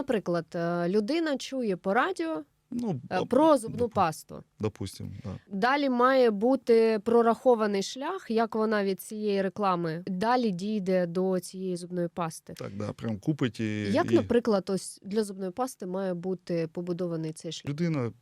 Наприклад, е, людина чує по радіо Ну, е, про зубну доп- пасту. Допустим, да. Далі має бути прорахований шлях, як вона від цієї реклами далі дійде до цієї зубної пасти. Так, да, прям купить і, Як, наприклад, ось для зубної пасти має бути побудований цей шлях? людина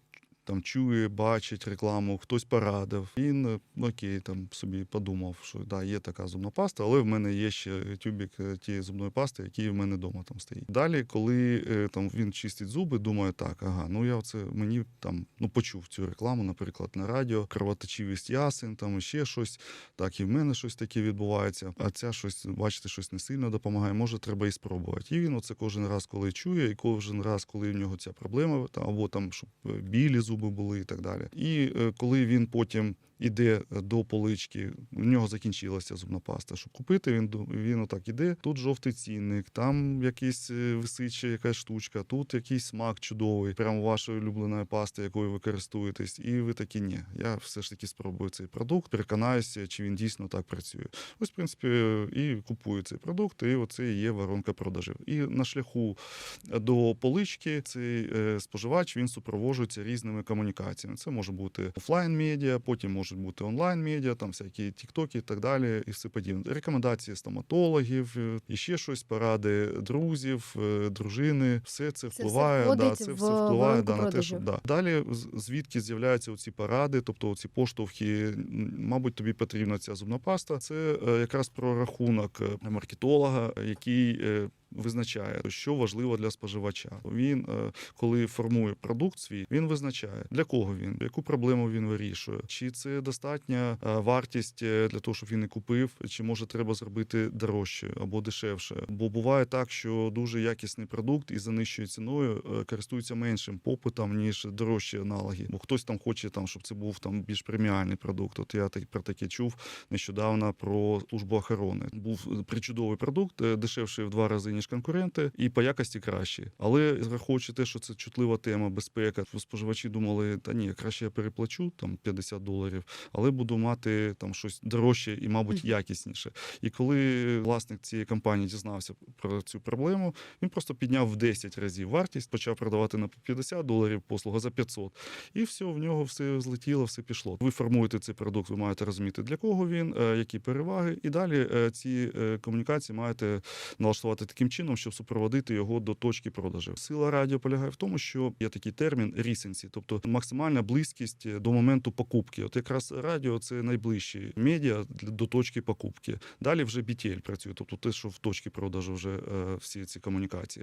там чує, бачить рекламу, хтось порадив. Він е, окей, там собі подумав, що да, є така зубна паста, але в мене є ще тюбік е, тієї зубної пасти, який в мене вдома там стоїть. Далі, коли е, там він чистить зуби, думає, так, ага, ну я оце мені там ну почув цю рекламу, наприклад, на радіо, кровоточивість ясен, там ще щось. Так, і в мене щось таке відбувається. А ця щось, бачите, щось не сильно допомагає. Може, треба і спробувати. І він оце кожен раз, коли чує, і кожен раз, коли в нього ця проблема, та або там щоб білі зуби були і так далі. І е, коли він потім іде до полички, у нього закінчилася зубна паста. Щоб купити, він він отак іде. Тут жовтий цінник, там якийсь е, висить ще якась штучка, тут якийсь смак чудовий, прямо вашої улюбленої пасти, якою ви користуєтесь. І ви такі, ні, я все ж таки спробую цей продукт, переконаюся, чи він дійсно так працює. Ось, в принципі, і купую цей продукт, і оце і є воронка продажів. І на шляху до полички цей е, споживач він супроводжується різними комунікаціями. Це може бути офлайн медіа, потім можуть бути онлайн медіа, там всякі тіктоки і так далі, і все подібне. Рекомендації стоматологів, е, і ще щось, поради друзів, е, дружини. Все це все впливає. входить да, це в все впливає да, на те, що да. далі звідки з'являються оці поради, тобто оці поштовхи. Мабуть, тобі потрібна ця зубна паста. Це е, якраз про рахунок маркетолога, який. Визначає, що важливо для споживача. Він, е, коли формує продукт свій, він визначає для кого він, яку проблему він вирішує, чи це достатня е, вартість е, для того, щоб він і купив, чи може треба зробити дорожче або дешевше. Бо буває так, що дуже якісний продукт і за нижчою ціною користується меншим попитом ніж дорожчі аналоги. Бо хтось там хоче, там щоб це був там більш преміальний продукт. От я так про таке чув нещодавно про службу охорони. Був причудовий продукт, дешевший в два рази ніж конкуренти, і по якості кращий. Але враховуючи те, що це чутлива тема, безпека, споживачі думали, та ні, краще я переплачу там 50 доларів, але буду мати там щось дорожче і, мабуть, якісніше. І коли власник цієї компанії дізнався про цю проблему, він просто підняв в 10 разів вартість, почав продавати на 50 доларів послуга за 500. І все, в нього все злетіло, все пішло. Ви формуєте цей продукт, ви маєте розуміти, для кого він, е, які переваги, і далі е, ці е, комунікації маєте налаштувати таким чином, щоб супроводити його до точки продажу. Сила радіо полягає в тому, що є такий термін рісенсі, тобто максимальна близькість до моменту покупки. От якраз радіо це найближчі медіа до точки покупки. Далі вже BTL працює, тобто те, що в точці продажу вже е, всі ці комунікації.